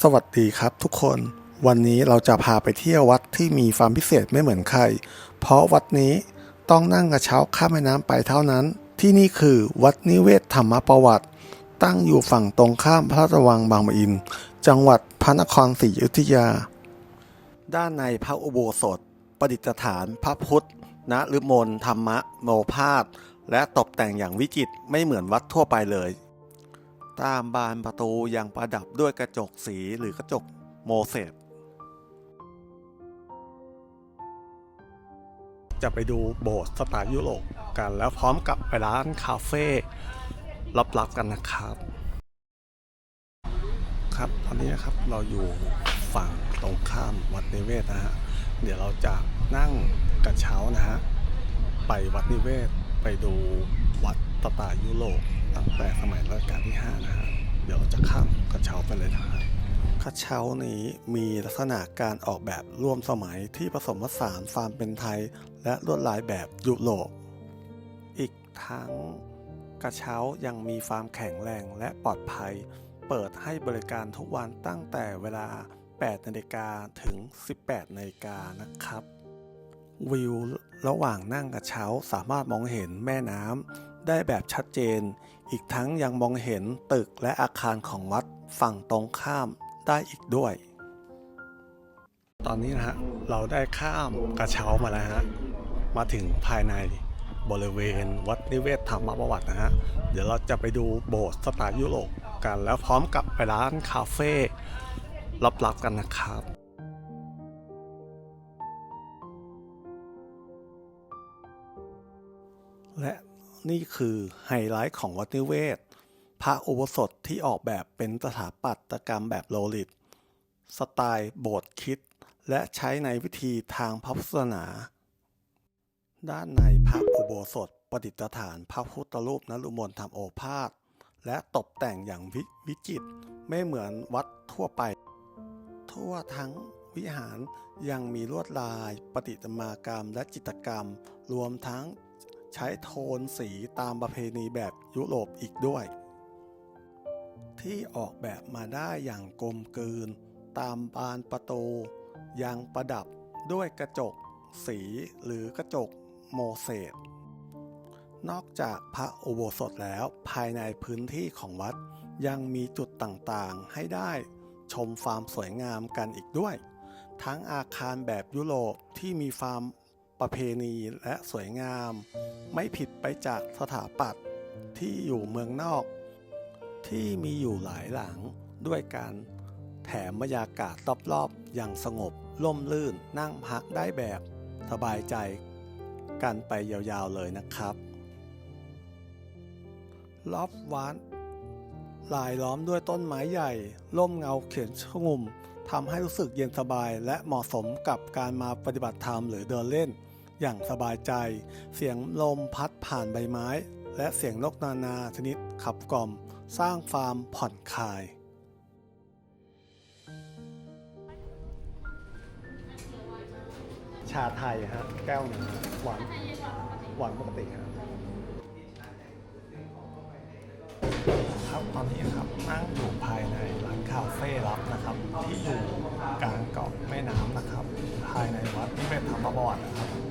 สวัสดีครับทุกคน วันนี้เราจะพาไปเที่ยววัดที่มีความพิเศษไม่เหมือนใคร เพราะวัดนี้ต้องนั่งกระเช้าข้ามแม่น้ำไปเท่านั้น ที่นี่คือวัดนิเวศธรรมประวัติ ตั้งอยู่ฝั่งตรงข้ามพระราชวังบางปะอิน จังหวัดพระนครศรีอยุธยา ด้านในพระอุโบสถ ประดิษฐานพระพุทธนฤมลธรรมโมพาสและตกแต่งอย่างวิจิตรไม่เหมือนวัดทั่วไปเลย ตามบานประตูยังประดับด้วยกระจกสีหรือกระจกโมเสสจะไปดูโบสถ์สไตล์ยุโรปกันแล้วพร้อมกับไปร้านคาเฟ่ลับๆกันนะครับ ครับตอนนี้นะครับเราอยู่ฝั่งตรงข้ามวัดนิเวศนะฮะเดี๋ยวเราจะนั่งกระเช้านะฮะไปวัดนิเวศ ไปดูวัดสไตล์ยุโรปตั้งแต่สมัยรัชกาลที่ 5 นะฮะ เดี๋ยวเราจะข้ามกระเช้าไปเลยนะฮะกระเช้านี้มีลักษณะการออกแบบร่วมสมัยที่ผสมผสานความเป็นไทย และลวดลายแบบยุโรป อีกทั้งกระเช้ายังมีความแข็งแรงและปลอดภัย เปิดให้บริการทุกวันตั้งแต่เวลา8นาฬิกาถึง 18นาฬิกานะครับ วิว ระหว่างนั่งกระเช้าสามารถมองเห็นแม่น้ำได้แบบชัดเจน อีกทั้งยังมองเห็นตึกและอาคารของวัดฝั่งตรงข้ามได้อีกด้วย ตอนนี้นะฮะเราได้ข้ามกระเช้ามาแล้วฮะมาถึงภายในบริเวณวัดนิเวศธรรมประวัตินะฮะ เดี๋ยวเราจะไปดูโบสถ์สไตล์ยุโรปกัน แล้วพร้อมกับไปร้านคาเฟ่ลับๆกันนะครับ และนี่คือไฮไลท์ของวัดนิเวศ พระอุโบสถที่ออกแบบเป็นสถาปัตยกรรมแบบโลลิต สไตล์โบสถ์คิด และใช้ในวิธีทางพระพุทธศาสนา ด้านในพระอุโบสถประดิษฐานพระพุทธรูปนรุมนธรรมโอภาส และตกแต่งอย่างวิวิจิตรไม่เหมือนวัดทั่วไป ทั่วทั้งวิหารยังมีลวดลายประติมากรรมและจิตรกรรม รวมทั้ง ใช้โทนสีตามประเพณีแบบยุโรปอีกด้วย ที่ออกแบบมาได้อย่างกลมกลืน ตามบานประตูยังประดับด้วยกระจก สีหรือกระจกโมเสสนอกจากพระอุโบสถแล้วภายในพื้นที่ของวัดยังมีจุดต่างๆให้ได้ชมความสวยงามกันอีกด้วย ทั้งอาคารแบบยุโรปที่มีความ ประเพณีและสวยงาม ไม่ผิดไปจากสถาปัตย์ที่อยู่เมืองนอก ที่มีอยู่หลายหลังด้วยการแถมบรรยากาศรอบๆอย่างสงบร่มรื่นนั่งพักได้แบบสบายใจกันไปยาวๆเลยนะครับรอบวัดลายล้อมด้วยต้นไม้ใหญ่ ร่มเงาเขียนชงุมทำให้รู้สึกเย็นสบายและเหมาะสมกับการมาปฏิบัติธรรมหรือเดินเล่น อย่างสบายใจ เสียงลมพัดผ่านใบไม้ และเสียงนกนานาชนิดขับกล่อม สร้างความผ่อนคลาย ชาไทยฮะแก้วหนึ่งหวานหวานปกติฮะครับตอนนี้ครับนั่งอยู่ภายในร้านคาเฟ่ลับนะครับ ที่อยู่กลางเกาะแม่น้ำนะครับ ภายในวัดที่เป็นธรรมประวัตินะครับ